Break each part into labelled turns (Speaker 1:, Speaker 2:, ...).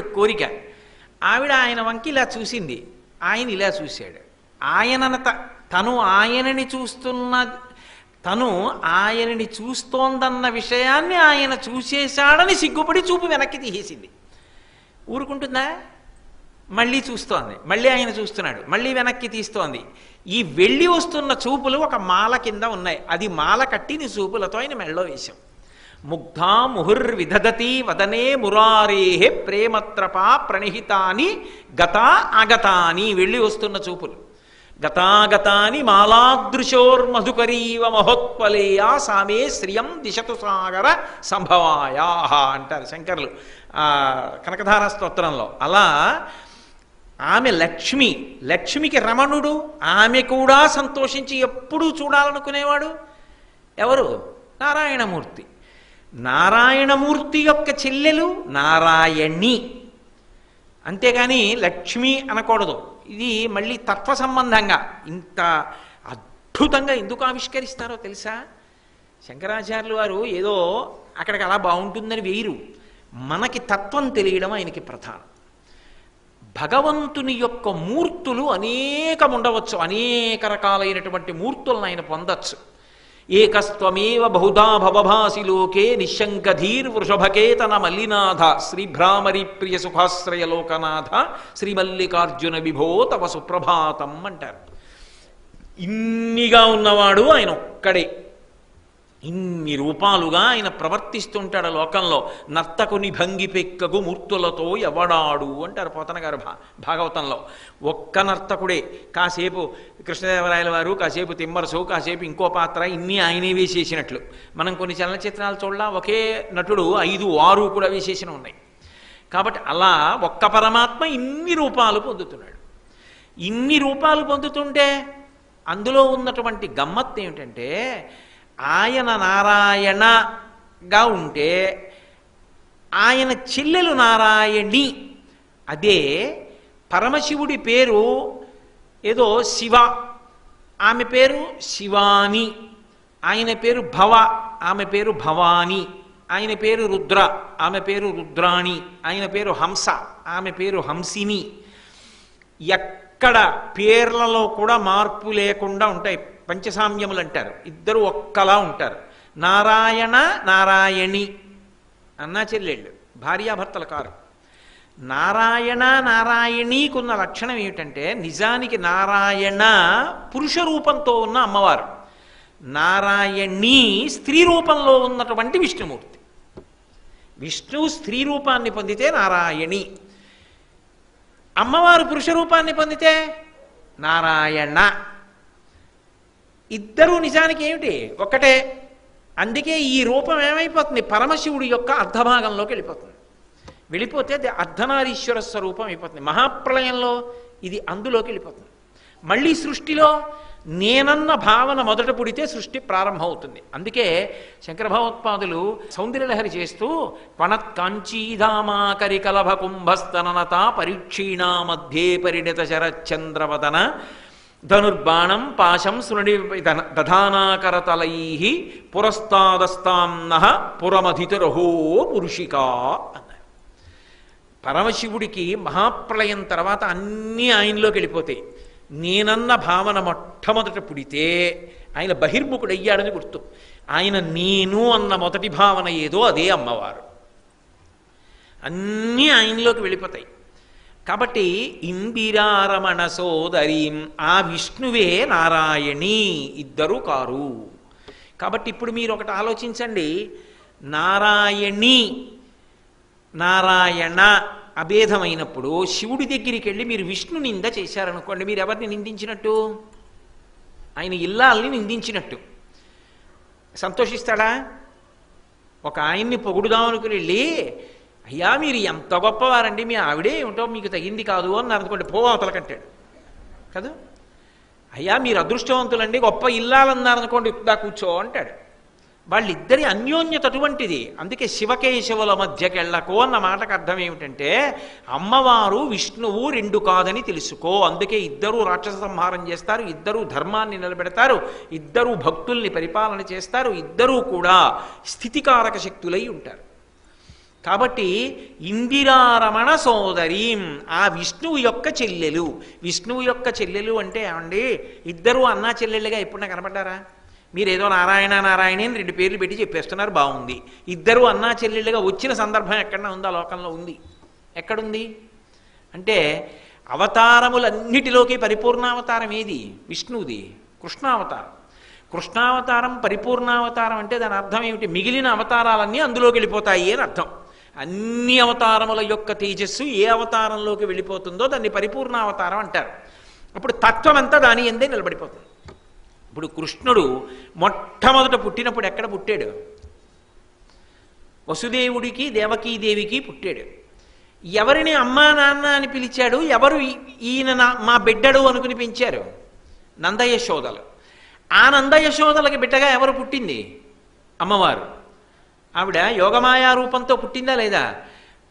Speaker 1: ఆవిడ కోరిక. ఆవిడ ఆయన వంకి ఇలా చూసింది. ఆయన ఇలా చూశాడు. ఆయన తను ఆయనని చూస్తున్న తను ఆయనని చూస్తోందన్న విషయాన్ని ఆయన చూసేశాడని సిగ్గుపడి చూపు వెనక్కి తీసేసింది. ఊరుకుంటుందా? మళ్ళీ చూస్తోంది. మళ్ళీ ఆయన చూస్తున్నాడు. మళ్ళీ వెనక్కి తీస్తోంది. ఈ వెళ్ళి వస్తున్న చూపులు ఒక మాల కింద ఉన్నాయి. అది మాల కట్టిన చూపులతో ఆయన మెళ్ళో వేశాం. ముగ్ధా ముహుర్విదధతి వదనే మురారేహే ప్రేమత్రపా ప్రణిహితాని గతా ఆగతాని. వెళ్ళి వస్తున్న చూపులు. గతాగతాని మాలాదృశోర్మధుకరీవ మహోత్పలేయా సామే శ్రియం దిశతు సాగర సంభవాయా అంటారు శంకర్లు. కనకధార స్తోత్రంలో. అలా ఆమె లక్ష్మి లక్ష్మికి రమణుడు ఆమె కూడా సంతోషించి ఎప్పుడూ చూడాలనుకునేవాడు ఎవరు? నారాయణమూర్తి. నారాయణమూర్తి యొక్క చెల్లెలు నారాయణి. అంతేగాని లక్ష్మి అనకూడదు. ఇది మళ్ళీ తత్వ సంబంధంగా. ఇంత అద్భుతంగా ఎందుకు ఆవిష్కరిస్తారో తెలుసా? శంకరాచార్యులు వారు ఏదో అక్కడికి అలా బాగుంటుందని వేయరు. మనకి తత్వం తెలియడం ఆయనకి ప్రధానం. భగవంతుని యొక్క మూర్తులు అనేకం ఉండవచ్చు అనేక రకాలైనటువంటి మూర్తులను ఆయన పొందచ్చు. ఏకస్త్వమేవ బహుధా భవభాసి లోకే నిశంకధీర్ వృషభకేతన మల్లినాథ శ్రీభ్రామరి ప్రియ సుఖాశ్రయ లోకనాథ శ్రీమల్లికార్జున విభో తవ సుప్రభాతం అంటారు. ఇన్నిగా ఉన్నవాడు ఆయన ఒక్కడే. ఇన్ని రూపాలుగా ఆయన ప్రవర్తిస్తుంటాడు లోకంలో. నర్తకుని భంగిపెక్కకు మూర్తులతో ఎవడాడు అంటారు పోతన గారు భా భాగవతంలో. ఒక్క నర్తకుడే. కాసేపు కృష్ణదేవరాయల వారు కాసేపు తిమ్మరసు కాసేపు ఇంకో పాత్ర ఇన్ని ఆయనే వేసేసినట్లు. మనం కొన్ని చలనచిత్రాలు చూడలా ఒకే నటుడు ఐదు ఆరు కూడా వేసేసిన ఉన్నాయి. కాబట్టి అలా ఒక్క పరమాత్మ ఇన్ని రూపాలు పొందుతున్నాడు. ఇన్ని రూపాలు పొందుతుంటే అందులో ఉన్నటువంటి గమ్మత్ ఏమిటంటే ఆయన నారాయణగా ఉంటే ఆయన చెల్లెలు నారాయణి. అదే పరమశివుడి పేరు ఏదో శివ. ఆమె పేరు శివాని. ఆయన పేరు భవ. ఆమె పేరు భవాని. ఆయన పేరు రుద్ర. ఆమె పేరు రుద్రాణి. ఆయన పేరు హంస. ఆమె పేరు హంసిని. ఎక్కడ పేర్లలో కూడా మార్పు లేకుండా ఉంటాయి. పంచసామ్యములు అంటారు ఇద్దరు ఒక్కలా ఉంటారు. నారాయణ నారాయణి అన్నా చెల్లెళ్ళు భార్యాభర్తల కారు. నారాయణ నారాయణీకున్న లక్షణం ఏమిటంటే నిజానికి నారాయణ పురుష రూపంతో ఉన్న అమ్మవారు. నారాయణి స్త్రీ రూపంలో ఉన్నటువంటి విష్ణుమూర్తి. విష్ణువు స్త్రీ రూపాన్ని పొందితే నారాయణి. అమ్మవారు పురుష రూపాన్ని పొందితే నారాయణ. ఇద్దరూ నిజానికి ఏమిటి? ఒకటే అందుకే ఈ రూపం ఏమైపోతుంది? పరమశివుడి యొక్క అర్ధభాగంలోకి వెళ్ళిపోతుంది. వెళ్ళిపోతే అది అర్ధనారీశ్వర స్వరూపం అయిపోతుంది. మహాప్రళయంలో ఇది అందులోకి వెళ్ళిపోతుంది. మళ్ళీ సృష్టిలో నేనన్న భావన మొదట పుడితే సృష్టి ప్రారంభమవుతుంది. అందుకే శంకర భగవత్పాదులు సౌందర్యలహరి చేస్తూ పణత్ కాంచీధామాకరి కలభ కుంభస్తననత పరీక్షీణా మధ్యే పరిణిత శరచంద్రవదన ధనుర్బాణం పాశం సునడి దధానాకరతలై పురస్తాదస్తాంన పురమధితురహో పురుషిక అన్నారు పరమశివుడికి మహాప్రళయం తర్వాత అన్నీ ఆయనలోకి వెళ్ళిపోతాయి నేనన్న భావన మొట్టమొదట పుడితే ఆయన బహిర్ముఖుడయ్యాడని గుర్తు. ఆయన నేను అన్న మొదటి భావన ఏదో అదే అమ్మవారు. అన్నీ ఆయనలోకి వెళ్ళిపోతాయి. కాబట్టి ఇందిరారమణ సోదరీం ఆ విష్ణువే నారాయణి ఇద్దరు కారు. కాబట్టి ఇప్పుడు మీరు ఒకటి ఆలోచించండి. నారాయణి నారాయణ అభేదమైనప్పుడు శివుడి దగ్గరికి వెళ్ళి మీరు విష్ణు నింద చేశారనుకోండి మీరు ఎవరిని నిందించినట్టు? ఆయన ఇల్లాల్ని నిందించినట్టు. సంతోషిస్తాడా? ఒక ఆయన్ని పొగుడుదామనుకుని వెళ్ళి అయ్యా మీరు ఎంత గొప్పవారండి మీ ఆవిడే ఏమిటో మీకు తగింది కాదు అని అనుకోండి పోవతల కట్టాడు కదా? అయ్యా మీరు అదృష్టవంతులండి గొప్ప ఇల్లాలన్నారనుకోండి ఇప్పుడా కూర్చో అంటాడు. వాళ్ళిద్దరి అన్యోన్యత అటువంటిది. అందుకే శివకేశవుల మధ్యకెళ్ళకో అన్న మాటకు అర్థం ఏమిటంటే అమ్మవారు విష్ణువు రెండు కాదని తెలుసుకో. అందుకే ఇద్దరూ రాక్షస సంహారం చేస్తారు ఇద్దరూ ధర్మాన్ని నిలబెడతారు ఇద్దరూ భక్తుల్ని పరిపాలన చేస్తారు ఇద్దరూ కూడా స్థితికారక శక్తులై ఉంటారు. కాబట్టి ఇందిరారమణ సోదరీం ఆ విష్ణువు యొక్క చెల్లెలు. విష్ణువు యొక్క చెల్లెలు అంటే ఏమండి? ఇద్దరు అన్నా చెల్లెళ్ళుగా ఎప్పుడన్నా కనపడ్డారా? మీరు ఏదో నారాయణ నారాయణ అని రెండు పేర్లు పెట్టి చెప్పేస్తున్నారు బాగుంది. ఇద్దరు అన్నా చెల్లెళ్ళుగా వచ్చిన సందర్భం ఎక్కడన్నా ఉందా? లోకంలో ఉంది. ఎక్కడుంది? అంటే అవతారములన్నిటిలోకి పరిపూర్ణావతారం ఏది? విష్ణువుది కృష్ణావతారం. కృష్ణావతారం పరిపూర్ణావతారం అంటే దాని అర్థం ఏమిటి? మిగిలిన అవతారాలన్నీ అందులోకి వెళ్ళిపోతాయి అని అర్థం. అన్ని అవతారముల యొక్క తేజస్సు ఏ అవతారంలోకి వెళ్ళిపోతుందో దాన్ని పరిపూర్ణ అవతారం అంటారు. అప్పుడు తత్వం అంతా దాని ఎందే నిలబడిపోతుంది. ఇప్పుడు కృష్ణుడు మొట్టమొదట పుట్టినప్పుడు ఎక్కడ పుట్టాడు? వసుదేవుడికి దేవకీదేవికి పుట్టాడు. ఎవరిని అమ్మా నాన్న అని పిలిచాడు ఎవరు ఈ- ఈయన నా మా బిడ్డడు అనుకుని పెంచారు? నందయశోదలు ఆ నందయశోదలకి బిడ్డగా ఎవరు పుట్టింది? అమ్మవారు. ఆవిడ యోగమాయా రూపంతో పుట్టిందా లేదా?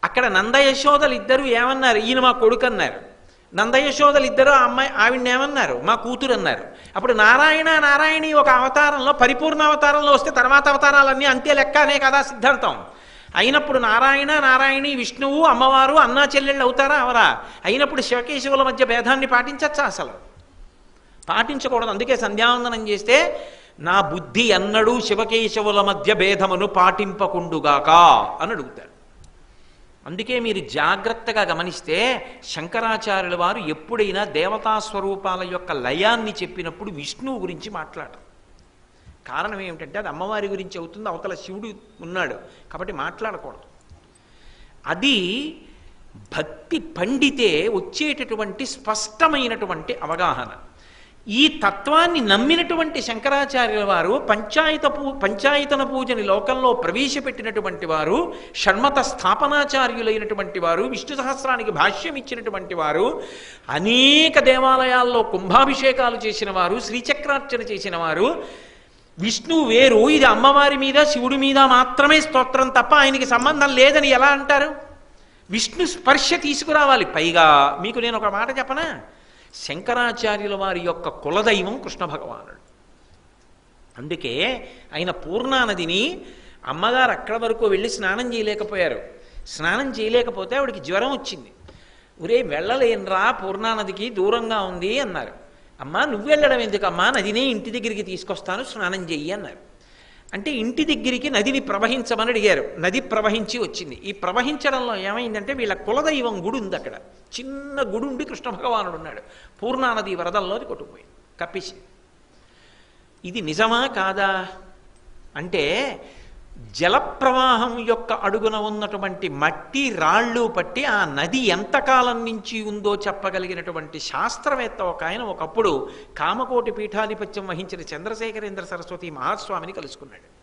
Speaker 1: అక్కడ నందయశోదలు ఇద్దరు ఏమన్నారు? ఈయన మా కొడుకు అన్నారు నందయశోదలు ఇద్దరు ఆ అమ్మాయి ఆవిడని ఏమన్నారు? మా కూతురు అన్నారు అప్పుడు నారాయణ నారాయణి ఒక అవతారంలో పరిపూర్ణ అవతారంలో వస్తే తర్వాత అవతారాలన్నీ అంతే లెక్క అనే కదా సిద్ధాంతం. అయినప్పుడు నారాయణ నారాయణి విష్ణువు అమ్మవారు అన్నా చెల్లెళ్ళు అవుతారా? అవరా? అయినప్పుడు శివకేశవుల మధ్య భేదాన్ని పాటించచ్చా అసలు? పాటించకూడదు. అందుకే సంధ్యావందనం చేస్తే నా బుద్ధి ఎన్నడూ శివకేశవుల మధ్య భేదమును పాటింపకుండుగాక అని అడుగుతాడు. అందుకే మీరు జాగ్రత్తగా గమనిస్తే శంకరాచార్యుల వారు ఎప్పుడైనా దేవతా స్వరూపాల యొక్క లయాన్ని చెప్పినప్పుడు విష్ణువు గురించి మాట్లాడరు. కారణం ఏమిటంటే అది అమ్మవారి గురించి అవుతుంది అవతల శివుడు ఉన్నాడు కాబట్టి మాట్లాడకూడదు. అది భక్తి పండితే వచ్చేటటువంటి స్పష్టమైనటువంటి అవగాహన. ఈ తత్వాన్ని నమ్మినటువంటి శంకరాచార్యుల వారు పంచాయత పూ పంచాయతన పూజని లోకంలో ప్రవేశపెట్టినటువంటి వారు షణ్మత స్థాపనాచార్యులైనటువంటి వారు విష్ణు సహస్రానికి భాష్యం ఇచ్చినటువంటి వారు అనేక దేవాలయాల్లో కుంభాభిషేకాలు చేసిన వారు శ్రీచక్రార్చన చేసిన వారు విష్ణువు వేరు ఇది అమ్మవారి మీద శివుడి మీద మాత్రమే స్తోత్రం తప్ప ఆయనకి సంబంధం లేదని ఎలా అంటారు? విష్ణు స్పర్శ తీసుకురావాలి. పైగా మీకు నేను ఒక మాట చెప్పనా? శంకరాచార్యుల వారి యొక్క కులదైవం కృష్ణ భగవానుడు. అందుకే ఆయన పూర్ణానదిని అమ్మగారు అక్కడ వరకు వెళ్ళి స్నానం చేయలేకపోయారు. స్నానం చేయలేకపోతే ఆవిడికి జ్వరం వచ్చింది. ఒరే వెళ్ళలేనురా పూర్ణానదికి దూరంగా ఉంది అన్నారు. అమ్మా నువ్వు వెళ్ళడం ఎందుకమ్మా? నదినే ఇంటి దగ్గరికి తీసుకొస్తాను స్నానం చెయ్యి అన్నారు. అంటే ఇంటి దగ్గరికి నదిని ప్రవహించమని అడిగారు. నది ప్రవహించి వచ్చింది. ఈ ప్రవహించడంలో ఏమైందంటే వీళ్ళ కులదైవం గుడి ఉంది అక్కడ. చిన్న గుడి ఉండి కృష్ణ భగవానుడు ఉన్నాడు. పూర్ణానది వరదల్లోది కొట్టుకుపోయింది. కప్పేసి ఇది నిజమా కాదా? అంటే జలప్రవాహం యొక్క అడుగున ఉన్నటువంటి మట్టి రాళ్ళు పట్టి ఆ నది ఎంతకాలం నుంచి ఉందో చెప్పగలిగినటువంటి శాస్త్రవేత్త ఒక ఆయన ఒకప్పుడు కామకోటి పీఠాధిపత్యం వహించిన చంద్రశేఖరేంద్ర సరస్వతి మహాస్వామిని కలుసుకున్నాడు.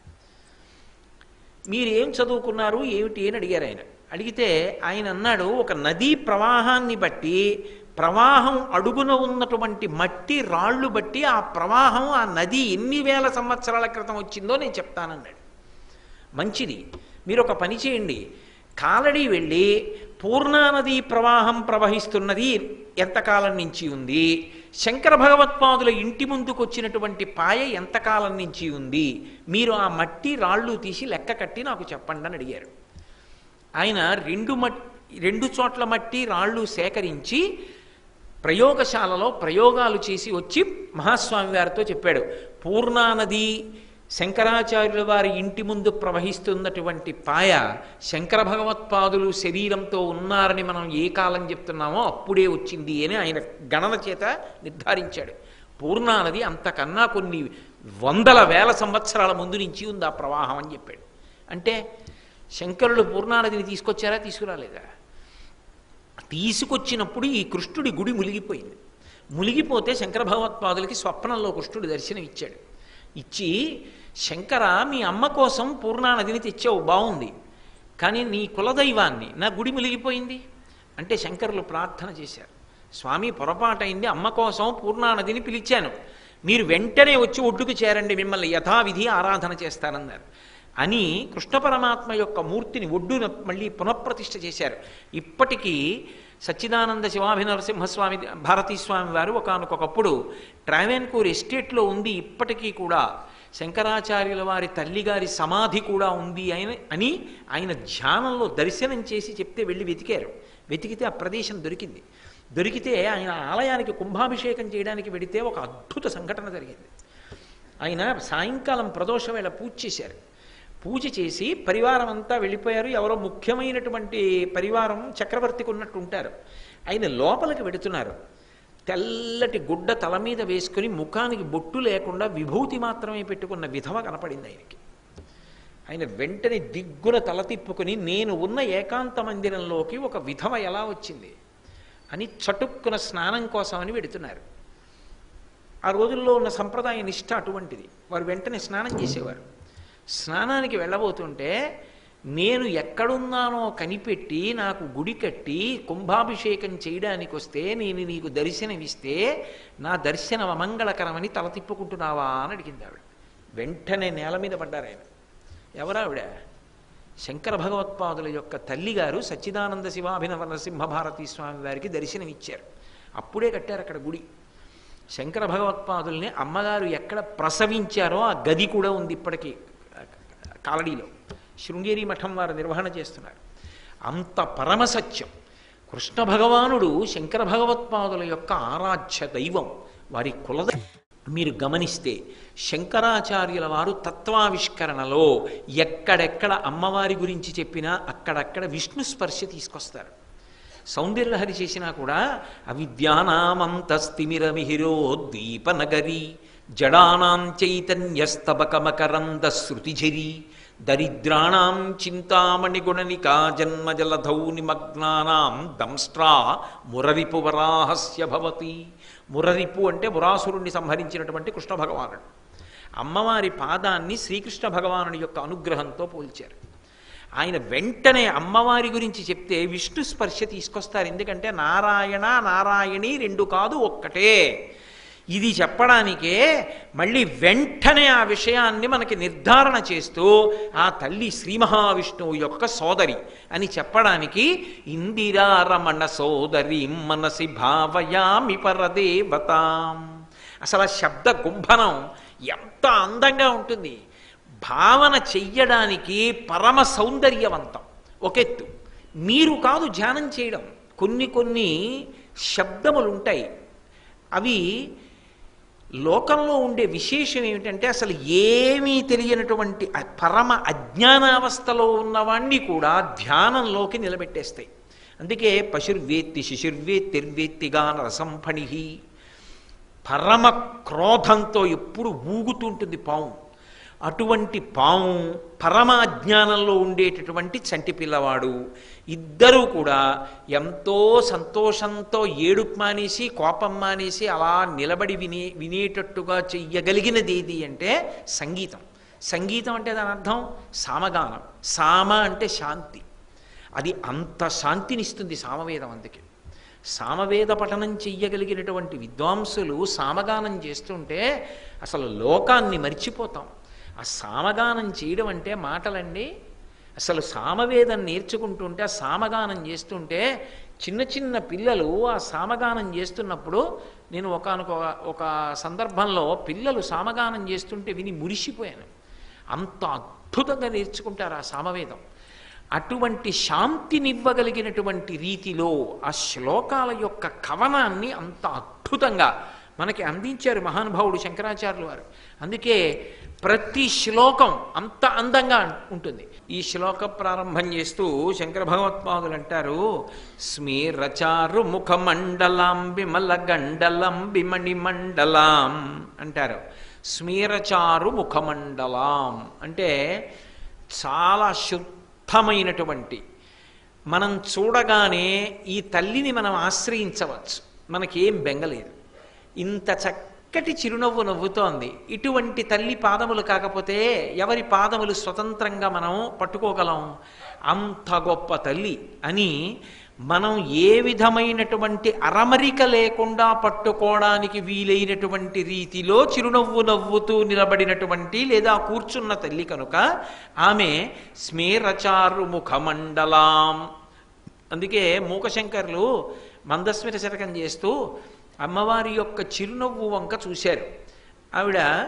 Speaker 1: మీరేం చదువుకున్నారు? ఏమిటి అని అడిగారు ఆయన. అడిగితే ఆయన అన్నాడు ఒక నదీ ప్రవాహాన్ని బట్టి ప్రవాహం అడుగున ఉన్నటువంటి మట్టి రాళ్ళు బట్టి ఆ ప్రవాహం ఆ నది ఎన్ని వేల సంవత్సరాల క్రితం వచ్చిందో నేను చెప్తానన్నాడు. మంచిది. మీరు ఒక పని చేయండి. కాలడి వెళ్ళి పూర్ణానది ప్రవాహం ప్రవహిస్తున్నది ఎంతకాలం నుంచి ఉంది? శంకర భగవత్పాదుల ఇంటి ముందుకు వచ్చినటువంటి పాయ ఎంతకాలం నుంచి ఉంది? మీరు ఆ మట్టి రాళ్ళు తీసి లెక్క కట్టి నాకు చెప్పండి అని అడిగారు. ఆయన రెండు మట్టి రెండు చోట్ల మట్టి రాళ్ళు సేకరించి ప్రయోగశాలలో ప్రయోగాలు చేసి వచ్చి మహాస్వామి వారితో చెప్పాడు. పూర్ణానది శంకరాచార్యుల వారి ఇంటి ముందు ప్రవహిస్తున్నటువంటి పాయ శంకర భగవత్పాదులు శరీరంతో ఉన్నారని మనం ఏ కాలం చెప్తున్నామో అప్పుడే వచ్చింది అని ఆయన గణన చేత నిర్ధారించాడు. పూర్ణానది అంతకన్నా కొన్ని వందల వేల సంవత్సరాల ముందు నుంచి ఉంది ఆ ప్రవాహం అని చెప్పాడు. అంటే శంకరులు పూర్ణానదిని తీసుకొచ్చారా తీసుకురాలేదా? తీసుకొచ్చినప్పుడు ఈ కృష్ణుడి గుడి మునిగిపోయింది. మునిగిపోతే శంకర భగవత్పాదులకి స్వప్నంలో కృష్ణుడు దర్శనం ఇచ్చాడు ఇచ్చి శంకర మీ అమ్మ కోసం పూర్ణానదిని తెచ్చావు బాగుంది కానీ నీ కులదైవాన్ని నా గుడి మిలిగిపోయింది అంటే శంకరులు ప్రార్థన చేశారు. స్వామి పొరపాటైంది అమ్మ కోసం పూర్ణానదిని పిలిచాను. మీరు వెంటనే వచ్చి ఒడ్డుకు చేరండి మిమ్మల్ని యథావిధి ఆరాధన చేస్తానన్నారు. అని కృష్ణ పరమాత్మ యొక్క మూర్తిని ఒడ్డున మళ్ళీ పునఃప్రతిష్ఠ చేశారు. ఇప్పటికీ సచ్చిదానంద శివాభినరసింహస్వామి నరసింహస్వామి స్వామి వారు ఒకనకొకప్పుడు ట్రావెన్కూర్ ఎస్టేట్లో ఉంది ఇప్పటికీ కూడా శంకరాచార్యుల వారి తల్లిగారి సమాధి కూడా ఉంది ఆయన అని ఆయన ధ్యానంలో దర్శనం చేసి చెప్తే వెళ్ళి వెతికారు. వెతికితే ఆ ప్రదేశం దొరికింది. దొరికితే ఆయన ఆలయానికి కుంభాభిషేకం చేయడానికి వెడితే ఒక అద్భుత సంఘటన జరిగింది. ఆయన సాయంకాలం ప్రదోష వేళ పూజ చేశారు. పూజ చేసి పరివారం అంతా వెళ్ళిపోయారు. ఎవరో ముఖ్యమైనటువంటి పరివారం చక్రవర్తికి ఉన్నట్టు ఉంటారు. ఆయన లోపలికి వెడుతున్నారు. తెల్లటి గుడ్డ తల మీద వేసుకుని ముఖానికి బొట్టు లేకుండా విభూతి మాత్రమే పెట్టుకున్న విధవ కనపడింది ఆయనకి. ఆయన వెంటనే దిగ్గున తల తిప్పుకుని నేను ఉన్న ఏకాంత మందిరంలోకి ఒక విధవ ఎలా వచ్చింది? అని చటుక్కున స్నానం కోసమని వెడుతున్నారు. ఆ రోజుల్లో ఉన్న సంప్రదాయ నిష్ఠ అటువంటిది. వారు వెంటనే స్నానం చేసేవారు. స్నానానికి వెళ్ళబోతుంటే నేను ఎక్కడున్నానో కనిపెట్టి నాకు గుడి కట్టి కుంభాభిషేకం చేయడానికి వస్తే నేను నీకు దర్శనమిస్తే నా దర్శనం అమంగళకరమని తల తిప్పుకుంటున్నావా అని అడిగింది ఆవిడ వెంటనే నేల మీద పడ్డారు ఆయన. ఎవరావిడ? శంకర భగవత్పాదుల యొక్క తల్లిగారు సచ్చిదానంద శివాభినవ నరసింహభారతీ స్వామి వారికి దర్శనమిచ్చారు. అప్పుడే కట్టారు అక్కడ గుడి. శంకర భగవత్పాదుల్ని అమ్మగారు ఎక్కడ ప్రసవించారో ఆ గది కూడా ఉంది ఇప్పటికీ కాలడీలో శృంగేరి మఠం వారు నిర్వహణ చేస్తున్నారు. అంత పరమసత్యం. కృష్ణ భగవానుడు శంకర భగవత్పాదుల యొక్క ఆరాధ్య దైవం. వారి కులద మీరు గమనిస్తే శంకరాచార్యుల వారు తత్వావిష్కరణలో ఎక్కడెక్కడ అమ్మవారి గురించి చెప్పినా అక్కడక్కడ విష్ణు స్పర్శ తీసుకొస్తారు. సౌందర్యలహరి చేసినా కూడా అవిద్యానామంతస్తిమిరమిహిరోద్దీపనగరి జడానాం చైతన్యస్తబకమకరంద శృతిఝరి దరిద్రాణం చింతామణిగుణనికా జన్మజలధౌ నిమగ్నానాం దంస్ట్రా మురరిపు వరాహస్య భవతి మురరిపు అంటే మురాసురుణ్ణి సంహరించినటువంటి కృష్ణ భగవానుడు అమ్మవారి పాదాన్ని శ్రీకృష్ణ భగవానుడి యొక్క అనుగ్రహంతో పోల్చారు. ఆయన వెంటనే అమ్మవారి గురించి చెప్తే విష్ణు స్పర్శ తీసుకొస్తారు. ఎందుకంటే నారాయణ నారాయణి రెండు కాదు ఒక్కటే. ఇది చెప్పడానికే మళ్ళీ వెంటనే ఆ విషయాన్ని మనకి నిర్ధారణ చేస్తూ ఆ తల్లి శ్రీ మహావిష్ణువు యొక్క సోదరి అని చెప్పడానికి ఇందిరారమణ సోదరి మనసి భావయామి పరదేవతాం. అసలు ఆ శబ్ద గుంభనం ఎంత అందంగా ఉంటుంది. భావన చెయ్యడానికి పరమ సౌందర్యవంతం. ఒకెత్తు. మీరు కాదు ధ్యానం చేయడం. కొన్ని కొన్ని శబ్దములుంటాయి. అవి లోకంలో ఉండే విశేషం ఏమిటంటే అసలు ఏమీ తెలియనటువంటి పరమ అజ్ఞానావస్థలో ఉన్నవాణ్ణి కూడా ధ్యానంలోకి నిలబెట్టేస్తాయి. అందుకే పశుర్వేత్తి శిశుర్వేత్తిర్వేత్తిగా రసంఫణి పరమ క్రోధంతో ఎప్పుడు ఊగుతుంటుంది పాము. అటువంటి పాము పరమాజ్ఞానంలో ఉండేటటువంటి చంటి పిల్లవాడు ఇద్దరూ కూడా ఎంతో సంతోషంతో ఏడుపు మానేసి కోపం మానేసి అలా నిలబడి వినే వినేటట్టుగా చెయ్యగలిగినది ఏది అంటే సంగీతం. సంగీతం అంటే దాని అర్థం సామగానం. సామ అంటే శాంతి. అది అంత శాంతినిస్తుంది సామవేదం అందుకే. సామవేద పఠనం చెయ్యగలిగినటువంటి విద్వాంసులు సామగానం చేస్తుంటే అసలు లోకాన్ని మర్చిపోతాం. ఆ సామగానం చేయడం అంటే మాటలండి. అసలు సామవేదం నేర్చుకుంటుంటే ఆ సామగానం చేస్తుంటే చిన్న చిన్న పిల్లలు ఆ సామగానం చేస్తున్నప్పుడు నేను ఒకనొక ఒక సందర్భంలో పిల్లలు సామగానం చేస్తుంటే విని మురిసిపోయాను. అంత అద్భుతంగా నేర్చుకుంటారు ఆ సామవేదం. అటువంటి శాంతినివ్వగలిగినటువంటి రీతిలో ఆ శ్లోకాల యొక్క కవనాన్ని అంత అద్భుతంగా మనకి అందించారు మహానుభావుడు శంకరాచార్యులు వారు. అందుకే ప్రతి శ్లోకం అంత అందంగా ఉంటుంది. ఈ శ్లోక ప్రారంభం చేస్తూ శంకర భగవత్పాదులు అంటారు స్మీరచారు ముఖమండలాం బిమల గండలం బిమణి మండలాం అంటారు. స్మీరచారు ముఖమండలాం అంటే చాలా శుద్ధమైనటువంటి మనం చూడగానే ఈ తల్లిని మనం ఆశ్రయించవచ్చు. మనకేం బెంగలేదు. ఇంత చక్క చక్కటి చిరునవ్వు నవ్వుతోంది. ఇటువంటి తల్లి పాదములు కాకపోతే ఎవరి పాదములు స్వతంత్రంగా మనం పట్టుకోగలం? అంత గొప్ప తల్లి అని మనం ఏ విధమైనటువంటి అరమరిక లేకుండా పట్టుకోవడానికి వీలైనటువంటి రీతిలో చిరునవ్వు నవ్వుతూ నిలబడినటువంటి లేదా కూర్చున్న తల్లి కనుక ఆమె స్మేరచారు ముఖమండలాం. అందుకే మూకశంకర్లు మందస్మిత శతకం చేస్తూ అమ్మవారి యొక్క చిరునవ్వు వంక చూశారు. ఆవిడ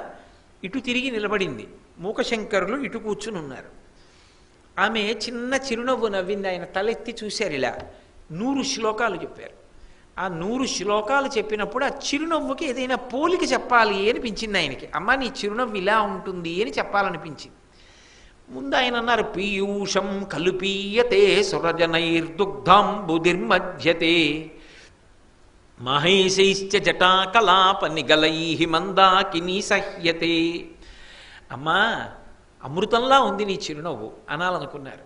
Speaker 1: ఇటు తిరిగి నిలబడింది. మూకశంకరులు ఇటు కూర్చుని ఉన్నారు. ఆమె చిన్న చిరునవ్వు నవ్వింది. ఆయన తలెత్తి చూశారు ఇలా. నూరు శ్లోకాలు చెప్పారు. ఆ నూరు శ్లోకాలు చెప్పినప్పుడు ఆ చిరునవ్వుకి ఏదైనా పోలిక చెప్పాలి అనిపించింది ఆయనకి. అమ్మ నీ చిరునవ్వు ఇలా ఉంటుంది అని చెప్పాలనిపించింది. ముందు ఆయన అన్నారు పీయూషం కలుపీయతే సురజనైర్దుగ్ధాంబుదిర్మధ్యతే మహేశైశ్చ జటాకలాప నిగలై మందాకిని సహ్యతే. అమ్మా అమృతంలా ఉంది నీ చిరునవ్వు అనాలనుకున్నారు.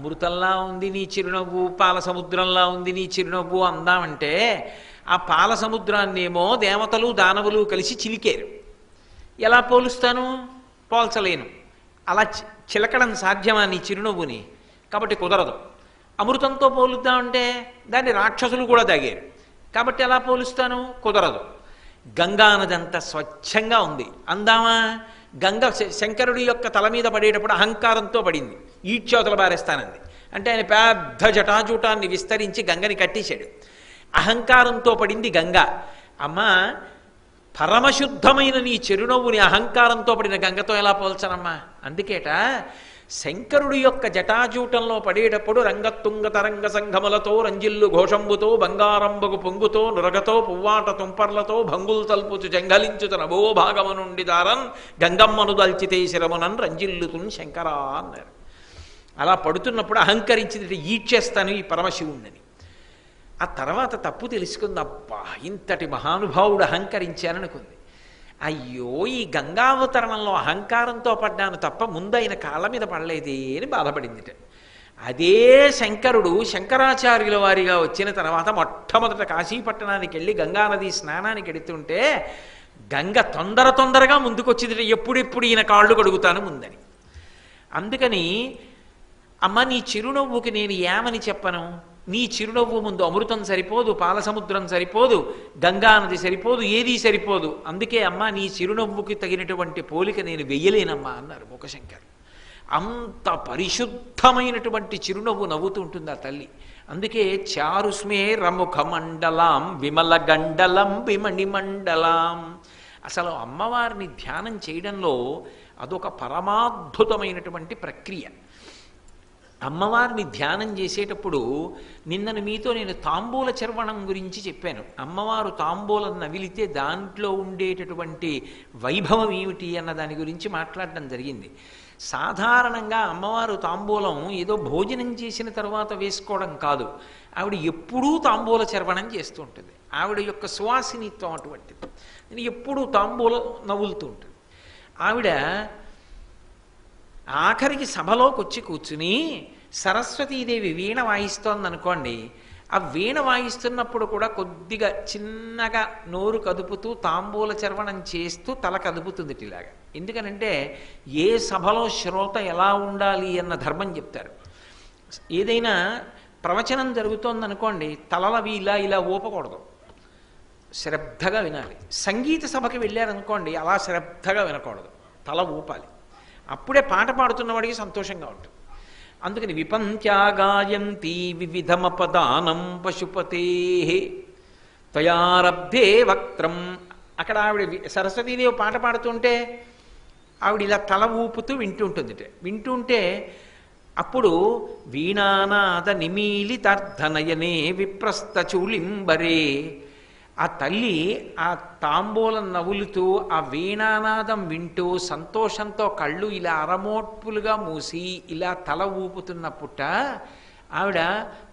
Speaker 1: అమృతంలా ఉంది నీ చిరునవ్వు పాల సముద్రంలా ఉంది నీ చిరునవ్వు అందామంటే ఆ పాల సముద్రాన్నేమో దేవతలు దానవులు కలిసి చిలికారు. ఎలా పోలుస్తాను? పోల్చలేను. అలా చి- చిలకడం సాధ్యమా నీ చిరునవ్వుని? కాబట్టి కుదరదు. అమృతంతో పోలుద్దామంటే దాన్ని రాక్షసులు కూడా తాగారు కాబట్టి ఎలా పోలుస్తాను? కుదరదు. గంగా నది అంత స్వచ్ఛంగా ఉంది. అందామా? గంగ శ- శంకరుడి యొక్క తల మీద పడేటప్పుడు అహంకారంతో పడింది. ఈడ్చోతల బారేస్తానంది అంటే ఆయన పెద్ద జటాజూటాన్ని విస్తరించి గంగని కట్టేశాడు. అహంకారంతో పడింది గంగ. అమ్మ పరమశుద్ధమైన నీ చిరునవ్వుని అహంకారంతో పడిన గంగతో ఎలా పోల్చనమ్మా? అందుకేట? శంకరుడి యొక్క జటాజూటంలో పడేటప్పుడు రంగతుంగ తరంగ సంఘములతో రంజిల్లు ఘోషంబుతో బంగారంబగు పొంగుతో నురగతో పువ్వాట తుంపర్లతో భంగులు తల్పుచు జంఘలించు నభో భాగము నుండి దారం గంగమ్మను దల్చితే శిరమునన్ రంజిల్లుతున్ శంకరా అన్నారు. అలా పడుతున్నప్పుడు అహంకరించింది ఈడ్చేస్తాను ఈ పరమశివుణ్ణని. ఆ తర్వాత తప్పు తెలుసుకుంది అబ్బా ఇంతటి మహానుభావుడు అహంకరించాననుకుంది. అయ్యో ఈ గంగావతరణంలో అహంకారంతో పడ్డాను తప్ప ముందైన కాళ్ళ మీద పడలేదే అని బాధపడిందిట. అదే శంకరుడు శంకరాచార్యుల వారిగా వచ్చిన తర్వాత మొట్టమొదట కాశీపట్టణానికి వెళ్ళి గంగానది స్నానానికి ఎడుతుంటే గంగ తొందర తొందరగా ముందుకొచ్చింది ఎప్పుడెప్పుడు ఈయన కాళ్ళు కడుగుతాను ముందని. అందుకని అమ్మ నీ చిరునవ్వుకి నేను ఏమని చెప్పను? నీ చిరునవ్వు ముందు అమృతం సరిపోదు పాలసముద్రం సరిపోదు గంగా నది సరిపోదు ఏదీ సరిపోదు. అందుకే అమ్మ నీ చిరునవ్వుకి తగినటువంటి పోలిక నేను వెయ్యలేనమ్మా అన్నారు ముఖశంకర్. అంత పరిశుద్ధమైనటువంటి చిరునవ్వు నవ్వుతూ ఉంటుంది ఆ తల్లి. అందుకే చారుస్మే రముఖ మండలం విమల గండలం విమణి మండలం. అసలు అమ్మవారిని ధ్యానం చేయడంలో అదొక పరమాద్భుతమైనటువంటి ప్రక్రియ. అమ్మవారిని ధ్యానం చేసేటప్పుడు నిన్నను మీతో నేను తాంబూల చర్వణం గురించి చెప్పాను. అమ్మవారు తాంబూలం నవిలితే దాంట్లో ఉండేటటువంటి వైభవం ఏమిటి అన్న దాని గురించి మాట్లాడడం జరిగింది. సాధారణంగా అమ్మవారు తాంబూలం ఏదో భోజనం చేసిన తర్వాత వేసుకోవడం కాదు. ఆవిడ ఎప్పుడూ తాంబూల చర్వణం చేస్తూ ఉంటుంది. ఆవిడ యొక్క సువాసినిత్వం అటువంటిది. నేను ఎప్పుడూ తాంబూలం నవ్వులుతూ ఉంటుంది. ఆవిడ ఆఖరికి సభలోకి వచ్చి కూర్చుని సరస్వతీదేవి వీణ వాయిస్తోందనుకోండి ఆ వీణ వాయిస్తున్నప్పుడు కూడా కొద్దిగా చిన్నగా నోరు కదుపుతూ తాంబూల చర్వణం చేస్తూ తల కదుపుతుంది ఇలాగా. ఎందుకనంటే ఏ సభలో శ్రోత ఎలా ఉండాలి అన్న ధర్మం చెప్తారు. ఏదైనా ప్రవచనం జరుగుతోందనుకోండి తలలవి ఇలా ఇలా ఊపకూడదు. శ్రద్ధగా వినాలి. సంగీత సభకి వెళ్ళారనుకోండి అలా శ్రద్ధగా వినకూడదు. తల ఊపాలి. అప్పుడే పాట పాడుతున్నవాడికి సంతోషంగా ఉంటుంది. అందుకని విపంత్యాగాయంతి వివిధమపదానం పశుపతే త్వయారబ్ధే వక్త్రం. అక్కడ ఆవిడ వి- సరస్వతీదేవి పాట పాడుతుంటే ఆవిడ ఇలా తల ఊపుతూ వింటుంటుంది వింటుంటే అప్పుడు వీణానాద నిమీలితార్థనయనే విప్రస్థ చూలింబరే ఆ తల్లి ఆ తాంబూలం నవ్వులుతూ ఆ వీణానాదం వింటూ సంతోషంతో కళ్ళు ఇలా అరమోట్పులుగా మూసి ఇలా తల ఊపుతున్న పుట్ట ఆవిడ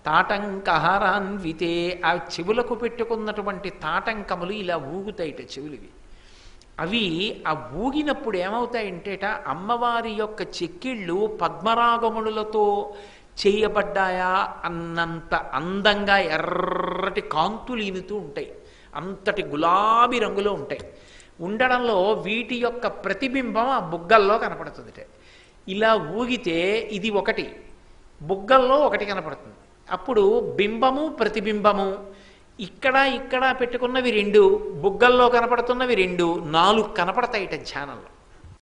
Speaker 1: తాటంకహారాన్వితే ఆ చెవులకు పెట్టుకున్నటువంటి తాటంకములు ఇలా ఊగుతాయిట చెవులువి అవి ఆ ఊగినప్పుడు ఏమవుతాయంటేట అమ్మవారి యొక్క చెక్కిళ్ళు పద్మరాగములతో చేయబడ్డాయా అన్నంత అందంగా ఎర్రటి కాంతులు ఈనుతూ ఉంటాయి. అంతటి గులాబీ రంగులో ఉంటాయి. ఉండడంలో వీటి యొక్క ప్రతిబింబం ఆ బుగ్గల్లో కనపడుతుంది ఇలా ఊగితే ఇది ఒకటి బుగ్గల్లో ఒకటి కనపడుతుంది. అప్పుడు బింబము ప్రతిబింబము ఇక్కడ ఇక్కడ పెట్టుకున్నవి రెండు బుగ్గల్లో కనపడుతున్నవి రెండు నాలుగు కనపడతాయిట ధ్యానంలో.